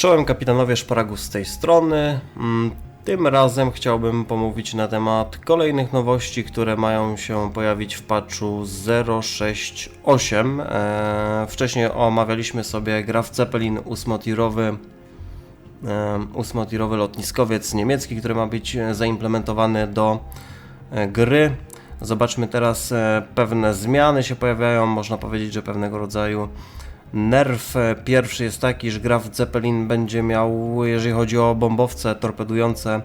Czołem kapitanowie Szparagus z tej strony. Mm, Tym razem chciałbym pomówić na temat kolejnych nowości, które mają się pojawić w patchu 068. Eee, Wcześniej omawialiśmy sobie Graf Zeppelin 8-tirowy, ósmotirowy lotniskowiec niemiecki, który ma być e, zaimplementowany do e, gry. Zobaczmy teraz, e, pewne zmiany się pojawiają, można powiedzieć, że pewnego rodzaju nerw. E, Pierwszy jest taki, że Graf Zeppelin będzie miał, jeżeli chodzi o bombowce torpedujące,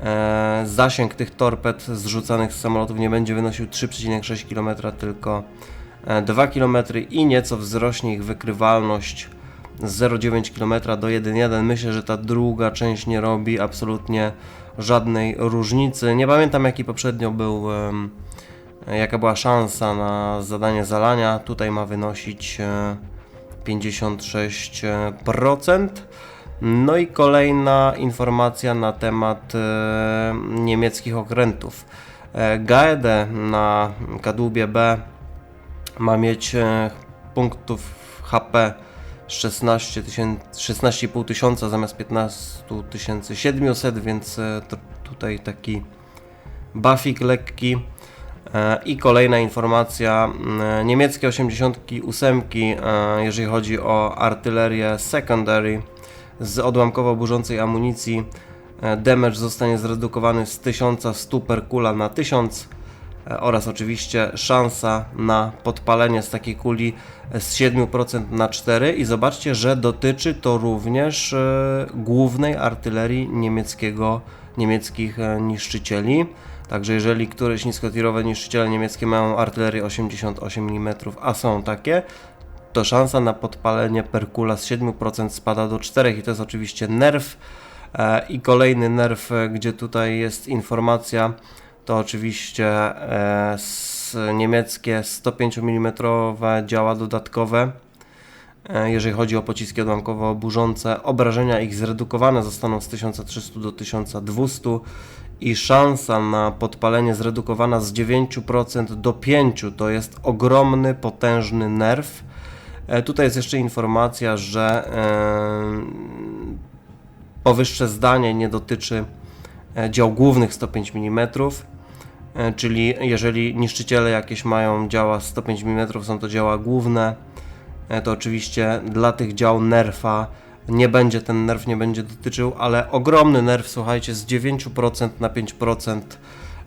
e, zasięg tych torped zrzucanych z samolotów nie będzie wynosił 3,6 km, tylko e, 2 km i nieco wzrośnie ich wykrywalność z 0,9 km do 1,1. Myślę, że ta druga część nie robi absolutnie żadnej różnicy. Nie pamiętam jaki poprzednio był, jaka była szansa na zadanie zalania. Tutaj ma wynosić e, 56%. No i kolejna informacja na temat e, niemieckich okrętów. E, Gaede na kadłubie B ma mieć e, punktów HP 16 tysięcy- 16,5 tysiąca zamiast 15 700, więc e, tutaj taki buffik lekki. I kolejna informacja, mm, niemieckie 88, e, jeżeli chodzi o artylerię secondary z odłamkowo burzącej amunicji, e, damage zostanie zredukowany z 1100 per kula na 1000 e, oraz oczywiście szansa na podpalenie z takiej kuli z 7% na 4 i zobaczcie, że dotyczy to również e, głównej artylerii niemieckiego, niemieckich e, niszczycieli. Także jeżeli któreś niskotirowe niszczyciele niemieckie mają artylerię 88 mm, a są takie, to szansa na podpalenie per kula z 7% spada do 4 i to jest oczywiście nerw. E, I kolejny nerw, e, gdzie tutaj jest informacja, to oczywiście e, niemieckie 105 mm działa dodatkowe. E, Jeżeli chodzi o pociski odłamkowo burzące, obrażenia ich zredukowane zostaną z 1300 do 1200 i szansa na podpalenie zredukowana z 9% do 5%. To jest ogromny, potężny nerw. E, Tutaj jest jeszcze informacja, że powyższe zdanie nie dotyczy dział głównych 105 mm. E, Czyli jeżeli niszczyciele jakieś mają działa 105 mm, są to działa główne, e, to oczywiście dla tych dział nerfa nie będzie ten nerw nie będzie dotyczył, ale ogromny nerw, słuchajcie, z 9% na 5%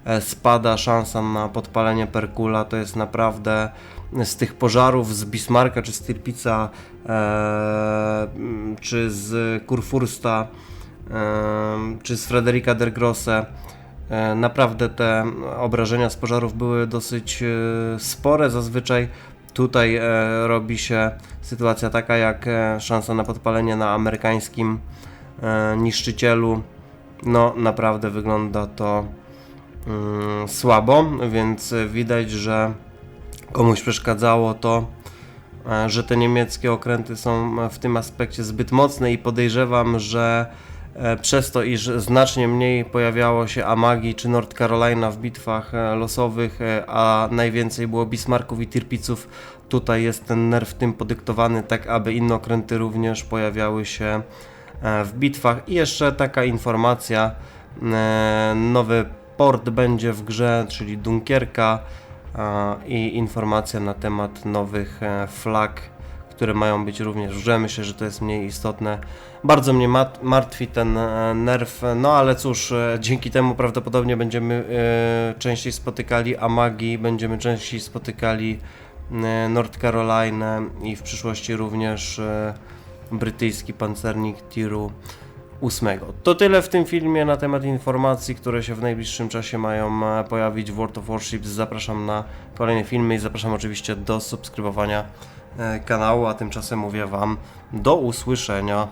e, spada. Szansa na podpalenie perkula, to jest naprawdę z tych pożarów z Bismarcka czy z Tirpica e, czy z Kurfursta e, czy z Frederika der Grosse Naprawdę te obrażenia z pożarów były dosyć e, spore. Zazwyczaj tutaj e, robi się sytuacja taka jak e, szansa na podpalenie na amerykańskim e, niszczycielu. No naprawdę wygląda to mm, słabo, więc e, widać, że komuś przeszkadzało to, e, że te niemieckie okręty są w tym aspekcie zbyt mocne i podejrzewam, że e, przez to, iż znacznie mniej pojawiało się Amagi czy North Carolina w bitwach e, losowych, e, a najwięcej było Bismarcków i Tirpiców, tutaj jest ten nerw tym podyktowany, tak aby inne okręty również pojawiały się e, w bitwach. I jeszcze taka informacja, e, nowy port będzie w grze, czyli Dunkierka i informacja na temat nowych e, flag, które mają być również grze. Myślę, że to jest mniej istotne. Bardzo mnie martwi ten e, nerw, no ale cóż, e, dzięki temu prawdopodobnie będziemy e, częściej spotykali Amagi, będziemy częściej spotykali North Carolina i w przyszłości również brytyjski pancernik tiru 8. To tyle w tym filmie na temat informacji, które się w najbliższym czasie mają e, pojawić w World of Warships. Zapraszam na kolejne filmy i zapraszam oczywiście do subskrybowania e, kanału, a tymczasem mówię Wam do usłyszenia.